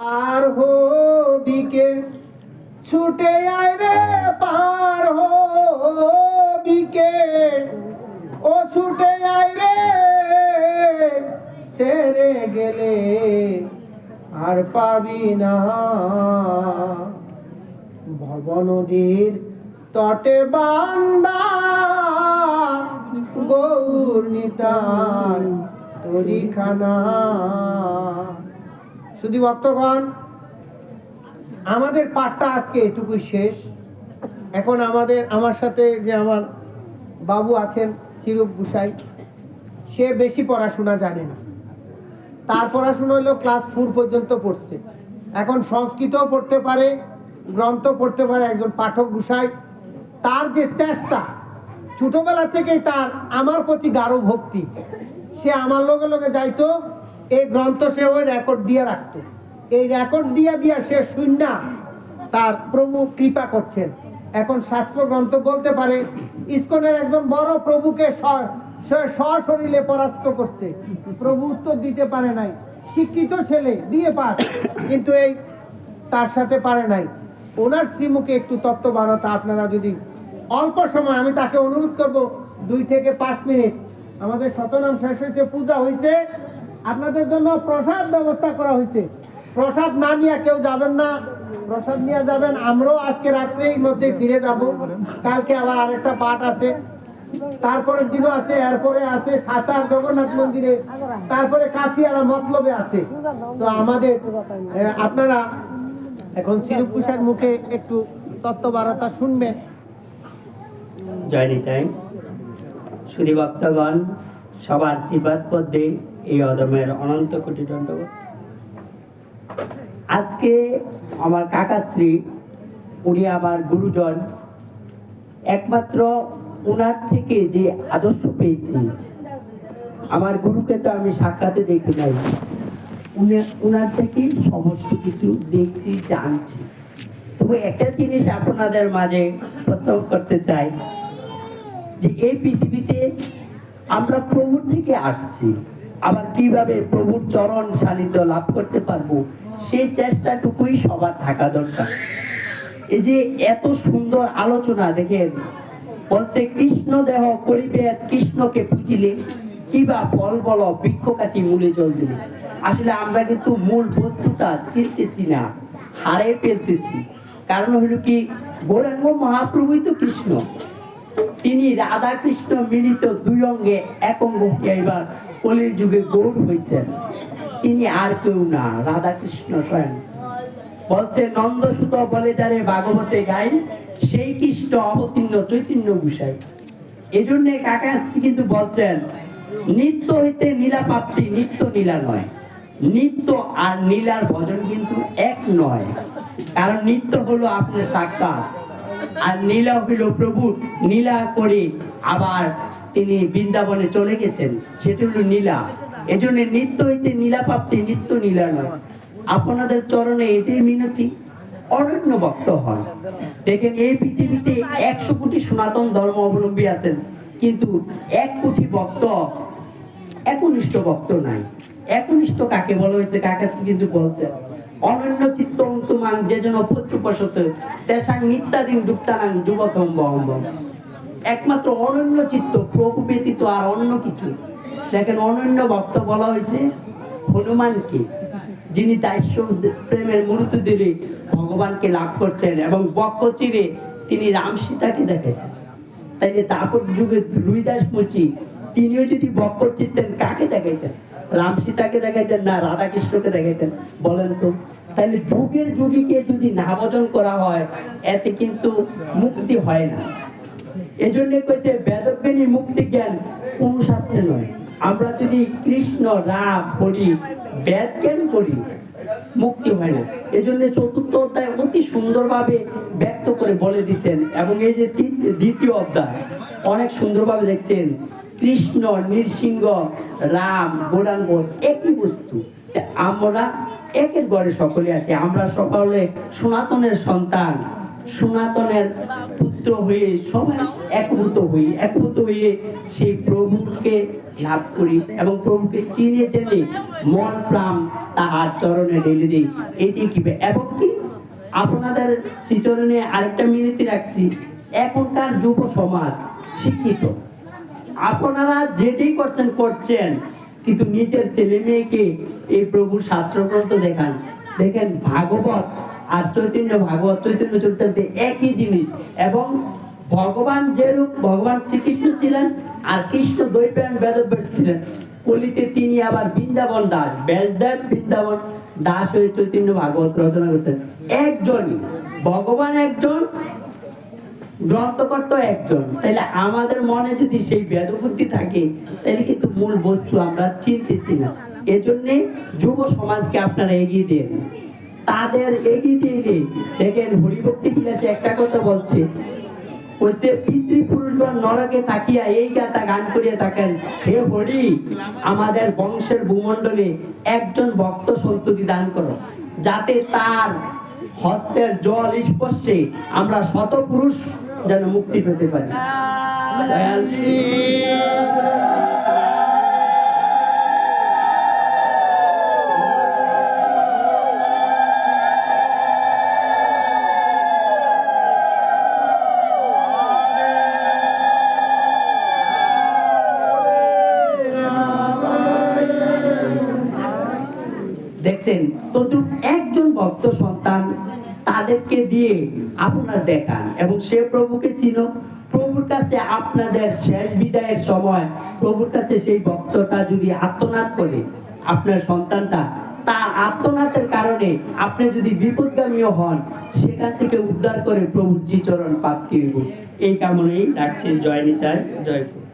পার হবিকে, ছুটে আয় রে পার হবিকে। ও ছুটে আয় রে, সেরে গেলে আর পাবি না। ভব নদীর তটে বান্দা, গৌর নিতাই তরিখানা। শুধু ভক্তগণ আমাদের পাঠটা আজকে এটুকুই শেষ। এখন আমাদের, আমার সাথে যে আমার বাবু আছেন, সিরুপ গুসাই, সে বেশি পড়াশোনা জানে না। তার পড়াশোনা হলো ক্লাস ফোর পর্যন্ত পড়ছে। এখন সংস্কৃতও পড়তে পারে গ্রন্থ পড়তে পারে একজন পাঠক গুসাই। তার যে চেষ্টা, ছোটবেলা থেকেই তার আমার প্রতি গাঢ় ভক্তি। সে আমার লগে লগে যাইতো এই গ্রন্থ সে ওই রেকর্ড দিয়ে রাখতো। এই রেকর্ড দিয়ে দিয়া সে শূন্য তার প্রভু কৃপা করছেন। এখন শাস্ত্র গ্রন্থ বলতে পারে, ইস্কনের একজন বড় প্রভুকে সশরীরে পরাস্ত করছে। প্রভু উত্তর দিতে পারে নাই। শিক্ষিত ছেলে, বিয়ে পাস কিন্তু এই তার সাথে পারে নাই। ওনার শ্রীমুখে একটু তত্ত্ব বানাতে আপনারা যদি অল্প সময়, আমি তাকে অনুরোধ করব, দুই থেকে পাঁচ মিনিট। আমাদের শতনাম শেষ হয়েছে, পূজা হয়েছে। আপনাদের জন্য প্রসাদ ব্যবস্থা করা হয়েছে। প্রসাদ না নিয়ে কেউ যাবেন না। প্রসাদ নিয়ে যাবেন। আমরাও আজকে রাত্রের মধ্যে ফিরে যাব। কালকে আবার আরেকটা পাঠ আছে। তারপরের দিনও আছে, এরপরে আছে সাতার জগন্নাথ মন্দিরে। তারপরে কাশিয়ারা মতলবে আছে। তো আমাদের আপনারা এখন সিরুপুষার মুখে একটু তত্ত্ববার্তা শুনবেন। জয় নিতাই। সুধী ভক্তগণ, সবার চিবাদ পদ্মে এই অদমের অনন্ত কোটি দণ্ডবোধ। আজকে আমার কাকাশ্রী উনি আমার গুরুজন, একমাত্র ওনার থেকে যে আদর্শ পেয়েছি। আমার গুরুকে তো আমি সাক্ষাতে দেখি নাই। ওনার থেকে সমস্ত কিছু দেখছি, জানছি। তবু একটা জিনিস আপনাদের মাঝে প্রস্তাব করতে চাই, যে এই পৃথিবীতে আমরা প্রভুর থেকে আসছি। আবার কীভাবে প্রভুর চরণ সান্নিধ্য লাভ করতে পারব? সেই চেষ্টাটুকুই সবার থাকা দরকার। এই যে এত সুন্দর আলোচনা, দেখেন, বলছে, কৃষ্ণ দেহ করিবে কৃষ্ণকে পুজিলে কিবা ফল বল বৃক্ষ কাটি মূলে জল দিলে। আসলে আমরা কিন্তু মূল বস্তুটা চিনতেছি না হারে ফেলতেছি। কারণ হলো কি, গৌরাঙ্গ মহাপ্রভুই তো কৃষ্ণ। তিনি রাধা কৃষ্ণ মিলিত দুই অঙ্গে এক অঙ্গ এবার কলির যুগে গৌর হয়েছেন তিনি আর কেউ না রাধা কৃষ্ণ স্বয়ং। বলছে, নন্দসুত বলে যারে ভাগবতে গাই, সেই কৃষ্ণ অবতীর্ণ চৈতন্য গুসাই। এই জন্য কাকা আজকে কিন্তু বলছেন, নিত্য হইতে নীলা প্রাপ্তি নিত্য নীলা নয়। নিত্য আর নীলার ভজন কিন্তু এক নয়। কারণ নিত্য হলো আপনার সাক্ষাৎ, আর নীলা হইল প্রভু নীলা করে আবার তিনি বৃন্দাবনে চলে গেছেন, সেটা হলো নীলা। এজন্য নিত্য হইতে নীলা প্রাপ্তি নিত্য নীলা নয়। আপনাদের চরণে এটাই মিনতি। অরণ্য ভক্ত হন। দেখেন, এই পৃথিবীতে একশো কোটি সনাতন ধর্ম অবলম্বী আছেন, কিন্তু এক কোটি ভক্ত, একনিষ্ঠ ভক্ত নাই। একনিষ্ঠ কাকে বলা হয়েছে? কাকে কিন্তু বলছেন অনন্য চিত্ত অন্তমান যে যেন পত্রপশত তেসাং নিত্যাদিন ডুপ্তানাং যুবকম বহম্বম একমাত্র অনন্য চিত্ত, প্রভু ব্যতীত আর অন্য কিছু দেখেন, অনন্য ভক্ত বলা হয়েছে, হনুমানকে, যিনি দাস্য প্রেমের মূর্ত দিলে ভগবানকে লাভ করছেন এবং বক্ষ চিরে তিনি রাম সীতাকে দেখেছেন। তাই যে তারপর যুগে রুইদাস মুচি, তিনিও যদি বক্ষ চিনতেন কাকে দেখাইতেন? রাম সীতাকে দেখাইতেন না রাধা কৃষ্ণকে দেখাইতেন? বলেন তো তাহলে যুগের যুগীকে যদি না ভজন করা হয়, এতে কিন্তু মুক্তি হয় না। এজন্য কইছে বেদজ্ঞানী মুক্তি জ্ঞান কোন শাস্ত্রে নয়। আমরা যদি কৃষ্ণ, রাম, হরি বেদ জ্ঞান করি, মুক্তি হয় না। এজন্য চতুর্থ অধ্যায় অতি সুন্দরভাবে ব্যক্ত করে বলে দিচ্ছেন এবং এই যে দ্বিতীয় অধ্যায় অনেক সুন্দরভাবে দেখছেন। কৃষ্ণ, নৃসিংহ, রাম গৌরাঙ্গ একই বস্তু। আমরা একের ঘরে সকলে আছি আমরা সকলে সনাতনের সন্তান, সনাতনের একত্রিত হয়ে, সবাই একভূত হই একভূত হয়ে সেই প্রভুকে লাভ করি এবং প্রভুকে চিনে জেনে মন, প্রাণ তাহার চরণে ঢেলে দিই। এটি কি এবং কি? আপনাদের শ্রীচরণে আরেকটা মিনতি রাখছি। এখনকার যুব সমাজ শিক্ষিত। আপনারা যেটাই করছেন করছেন, কিন্তু নিজের ছেলে মেয়েকে এই প্রভুর শাস্ত্রগ্রন্থ দেখান। দেখেন, ভাগবত আর চৈতন্য ভাগবত, চৈতন্য চরিতামৃত একই জিনিস। এবং ভগবান যেরূপ, ভগবান শ্রীকৃষ্ণ ছিলেন আর কৃষ্ণ দৈপায়ন বেদব্যাস ছিলেন। কলিতে তিনি আবার বৃন্দাবন দাস, ব্যাসদেব বৃন্দাবন দাস হয়ে চৈতন্য ভাগবত রচনা করছেন। একজনই, ভগবান একজন, গ্রন্থকর্তা একজন। তাহলে আমাদের মনে যদি সেই বেদবুদ্ধি থাকে তাহলে কিন্তু মূল বস্তু আমরা চিনতেছি না। এজন্যে যুব সমাজকে আপনারা এগিয়ে দেন তাদের এগিয়ে দিলে দেখেন হরিভক্তি বিলাসে একটা কথা বলছে। বলছে পিতৃপুরুষগণ নরকে তাকিয়া এই গাতা গান করিয়া থাকেন, হে হরি, আমাদের বংশের ভূমণ্ডলে একজন ভক্ত সন্ততি দান করো। যাতে তার হস্তের জল স্পর্শে আমরা শত পুরুষ যেন মুক্তি পেতে পারি। দেখছেন তদ্রুপ একজন ভক্ত সন্তান তাদেরকে দিয়ে আপনার দেখান এবং সে প্রভুকে চিনো প্রভুর কাছে আপনাদের শেষ বিদায়ের সময় প্রভুর কাছে সেই ভক্তটা যদি আত্মনাদ করে, আপনার সন্তানটা, তার আত্মনাথের কারণে আপনি যদি বিপদগামীও হন, সেখান থেকে উদ্ধার করে প্রভুর চিচরণ প্রাপ্তি হইব এই কামনেই রাখছি, জয় নিতাই, জয় গুরু।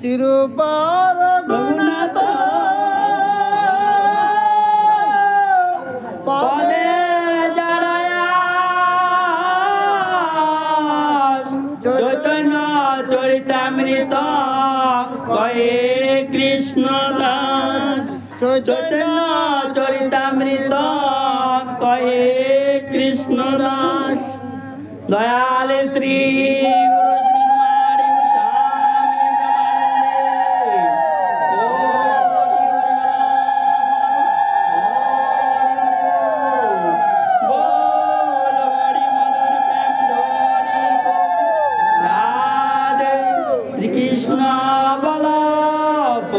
চিরপার পদে চৈতন্য চরিতামৃত কয়ে কৃষ্ণ দাস। চৈতন্য চরিতামৃত কয়ে কৃষ্ণ দাস। দয়াল শ্রী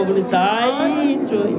বল তাই চৈ